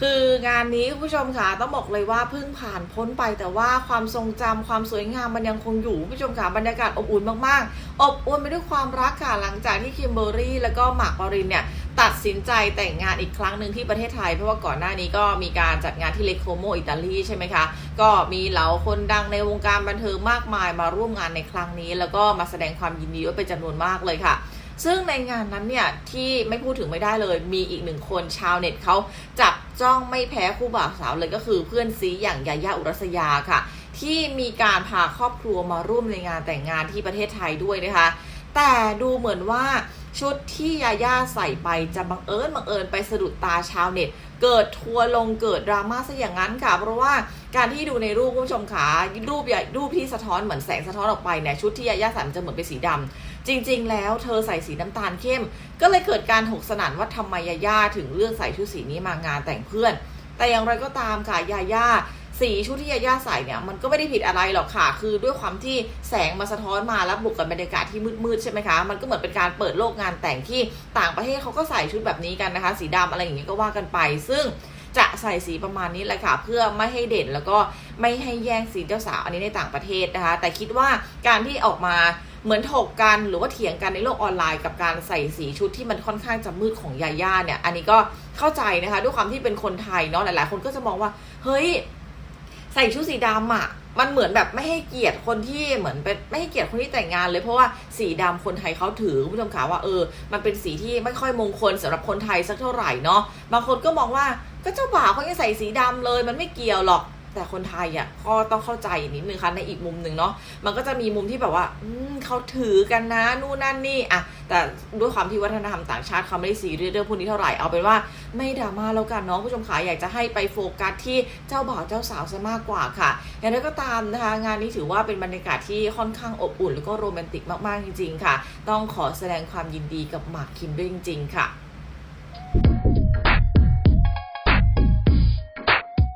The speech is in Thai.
คืองานนี้คุณผู้ชมค่ะต้องบอกเลยว่าเพิ่งผ่านพ้นไปแต่ว่าความทรงจำความสวยงามมันยังคงอยู่คุณผู้ชมค่ะบรรยากาศอบอุ่นมากๆ อบอุ่นไปด้วยความรักค่ะหลังจากที่คิมเบอร์รี่แล้วก็หมากปรินเนี่ยตัดสินใจแต่งงานอีกครั้งหนึ่งที่ประเทศไทย เพราะว่าก่อนหน้านี้ก็มีการจัดงานที่เลโคโมอิตาลีใช่ไหมคะ ก็มีเหล่าคนดังในวงการบันเทิงมากมายมาร่วมงานในครั้งนี้ แล้วก็มาแสดงความยินดีด้วยเป็นจำนวนมากเลยค่ะ ซึ่งในงานนั้นเนี่ยที่ไม่พูดถึงไม่ได้เลย มีอีกหนึ่งคนชาวเน็ตเขาจับจ้องไม่แพ้คู่บ่าวสาวเลยก็คือเพื่อนซีอย่างยายาอุรัสยาค่ะ ที่มีการพาครอบครัวมาร่วมในงานแต่งงานที่ประเทศไทยด้วยนะคะ แต่ดูเหมือนว่า ชุดที่ยาย่าใส่ไปจะบังเอิญบังเอิญไปสะดุดตาชาวเน็ต เกิดทัวลงเกิดดราม่าซะอย่างนั้นค่ะ เพราะว่าการที่ดูในรูปคุณผู้ชมขารูปใหญ่รูปที่สะท้อนเหมือนแสงสะท้อนออกไปเนี่ยชุดที่ยาย่าใส่มันจะเหมือนเป็นสีดำจริง ๆ แล้วเธอใส่สีน้ำตาลเข้ม ก็เลยเกิดการถกสนันว่าทำไมยาย่าถึงเลือกใส่ชุดสีนี้มางานแต่งเพื่อน แต่อย่างไรก็ตามค่ะยาย่า สีชุดที่ยาย่าใส่เนี่ยมันก็ไม่ได้ผิดอะไรหรอกค่ะ คือด้วยความที่แสงมาสะท้อนมาแล้วบวกกับบรรยากาศที่มืดๆใช่ไหมคะมันก็เหมือนเป็นการเปิดโลกงานแต่งที่ต่างประเทศเขาก็ใส่ชุดแบบนี้กันนะคะ สีดำอะไรอย่างนี้ก็ว่ากันไป ซึ่งจะใส่สีประมาณนี้แหละค่ะ เพื่อไม่ให้เด่นแล้วก็ไม่ให้แย่งสีเจ้าสาวอันนี้ในต่างประเทศนะคะ แต่คิดว่าการที่ออกมาเหมือนถกกันหรือว่าเถียงกันในโลกออนไลน์กับการใส่สีชุดที่มันค่อนข้างจะมืดของยาย่าเนี่ย อันนี้ก็เข้าใจนะคะ ด้วยความที่เป็นคนไทยเนาะหลายๆ คนก็จะมองว่าเฮ้ย ใส่ชุดสีดำอะมันเหมือนแบบไม่ให้เกียรติคนที่เหมือนเป็นไม่ให้เกียรติคนที่แต่งงานเลยเพราะว่าสีดำคนไทยเขาถือคุณผู้ชมขาว่าเออ มันเป็นสีที่ไม่ค่อยมงคลสำหรับคนไทยสักเท่าไหร่เนาะบางคนก็มองว่าก็เจ้าบ่าวเขายังใส่สีดำเลย มันไม่เกี่ยวหรอกแต่คนไทยอะก็ต้องเข้าใจนิดนึงค่ะในอีกมุมหนึ่งเนาะมันก็จะมีมุมที่แบบว่า อืม เขาถือกันนะนู่นนั่นนี่อะแต่ด้วยความที่วัฒนธรรมต่างชาติเขาไม่ได้ซีเรียสเรื่องพวกนี้เท่าไหร่เอาเป็นว่าไม่ดราม่าแล้วกันน้องผู้ชมขาอยากจะให้ไปโฟกัสที่เจ้าบ่าวเจ้าสาวซะมากกว่าค่ะอย่างไรก็ตามนะคะ งานนี้ถือว่าเป็นบรรยากาศที่ค่อนข้างอบอุ่น แล้วก็โรแมนติกมากๆจริง ๆ ค่ะ ต้องขอแสดงความยินดีกับหมากคิมด้วยจริง ๆ ค่ะ